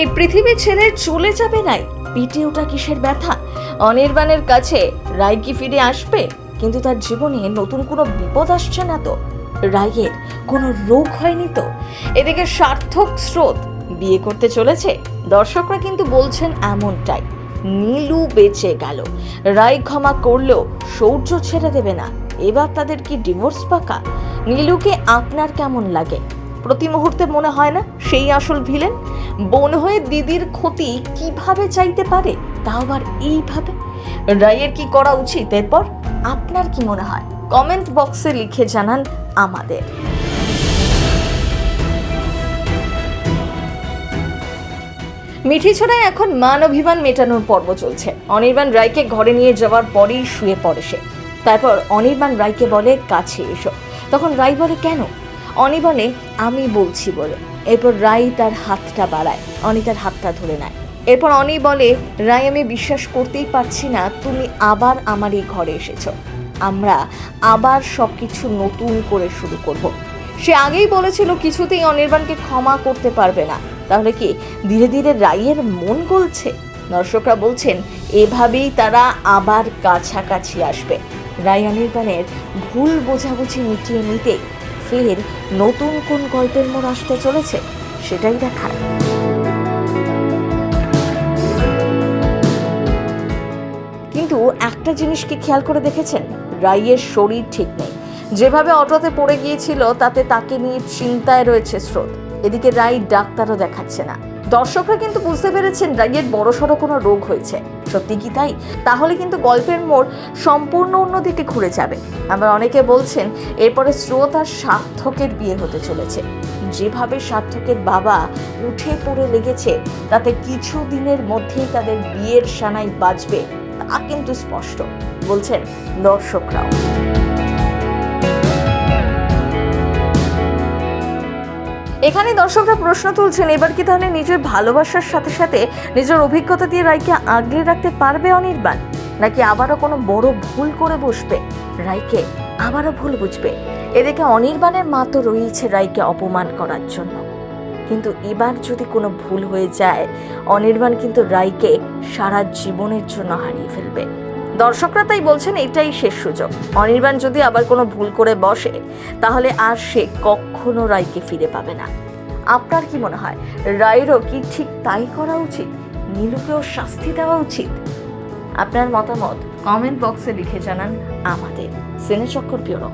এই পৃথিবী ছেড়ে চলে যাবে নাই? পিটে ওটা কিসের ব্যথা? অনির্বাণের কাছে রায় কি ফিরে আসবে, কিন্তু তার জীবনে নতুন কোনো বিপদ আসছে না তো? রায়ের কোনো রোগ হয়নি তো? এদিকে সার্থক স্রোত বিয়ে করতে চলেছে, দর্শকরা কিন্তু বলছেন এমনটাই। নীলু বেঁচে গেল। রায় ক্ষমা করলেও শৌর্য ছেড়ে দেবে না। এবার তাদের কি ডিভোর্স পাকা? নীলুকে আপনার কেমন লাগে? প্রতি মুহূর্তে মনে হয় না সেই আসল ভিলেন? বোন হয়ে দিদির ক্ষতি কীভাবে চাইতে পারে, তাও আবার এইভাবে? রায়ের কি করা উচিত এরপর? আপনার কি মনে হয়? কমেন্ট বক্সে লিখে জানান আমাদের। মিঠিছড়ায় এখন মান অভিমান মেটানোর পর্ব চলছে। অনির্বাণ রায়কে ঘরে নিয়ে যাওয়ার পরেই শুয়ে পড়ে সে। তারপর অনির্বাণ রায়কে বলে, কাছে এসো। তখন রায় বলে, কেন? অনির্বাণে আমি বলছি বলে। এরপর রাই তার হাতটা বাড়ায়। অনি তার হাতটা ধরে নেয়। এরপর অনি বলে, রাই, আমি বিশ্বাস করতেই পারছি না, তুমি আবার আমার এই ঘরে এসেছ। আমরা আবার সবকিছু নতুন করে শুরু করব। সে আগেই বলেছিল, কিছুতেই অনির্বাণকে ক্ষমা করতে পারবে না। তাহলে কি ধীরে ধীরে রায়ের মন গলছে? দর্শকরা বলছেন, এভাবেই তারা আবার কাছাকাছি আসবে। রায় অনির্বাণের ভুল বোঝাবুঝি মিটিয়ে নিতে ফের নতুন কোন গল্পের মোড় আসতে চলেছে, সেটাই দেখার। কিন্তু একটা জিনিস কি খেয়াল করে দেখেছেন? রাইয়ের শরীর ঠিক নেই। যেভাবে অটোতে পড়ে গিয়েছিল, তাতে তাকে নিয়ে চিন্তায় রয়েছে স্রোত। এদিকে রাই ডাক্তারও দেখাচ্ছে না। দর্শকরা কিন্তু বুঝতে পেরেছেন রাইয়ের বড়সড় কোনো রোগ হয়েছে। সত্যি কি তাই? তাহলে কিন্তু গল্পের মোড় সম্পূর্ণ অন্যদিকে ঘুরে যাবে। আবার অনেকে বলছেন, এরপরে স্রোত আর সার্থকের বিয়ে হতে চলেছে। যেভাবে সার্থকের বাবা উঠে পড়ে লেগেছে, তাতে কিছু দিনের মধ্যেই তাদের বিয়ের সানাই বাজবে, তা কিন্তু স্পষ্ট, বলছেন দর্শকরাও। এখানে দর্শকরা প্রশ্ন তুলছেন, এবার কি তাহলে নিজের ভালোবাসার সাথে সাথে নিজের অভিজ্ঞতা দিয়ে রায়কে আগলে রাখতে পারবে অনির্বাণ? নাকি আবারও কোনো বড় ভুল করে বসবে? রায়কে আবারও ভুল বুঝবে। এদিকে অনির্বাণের মা তো রয়েছে রায়কে অপমান করার জন্য। কিন্তু এবার যদি কোনো ভুল হয়ে যায়, অনির্বাণ কিন্তু রায়কে সারা জীবনের জন্য হারিয়ে ফেলবে। দর্শকরা তাই বলছেন, এটাই শেষ সুযোগ। অনির্বাণ যদি আবার কোনো ভুল করে বসে, তাহলে আর সে কখনো রায়কে ফিরে পাবে না। আপনার কি মনে হয়, রায়েরও কি ঠিক তাই করা উচিত? নীলুকেও শাস্তি দেওয়া উচিত? আপনার মতামত কমেন্ট বক্সে লিখে জানান আমাদের। সিনেচক্কর ব্যুরো।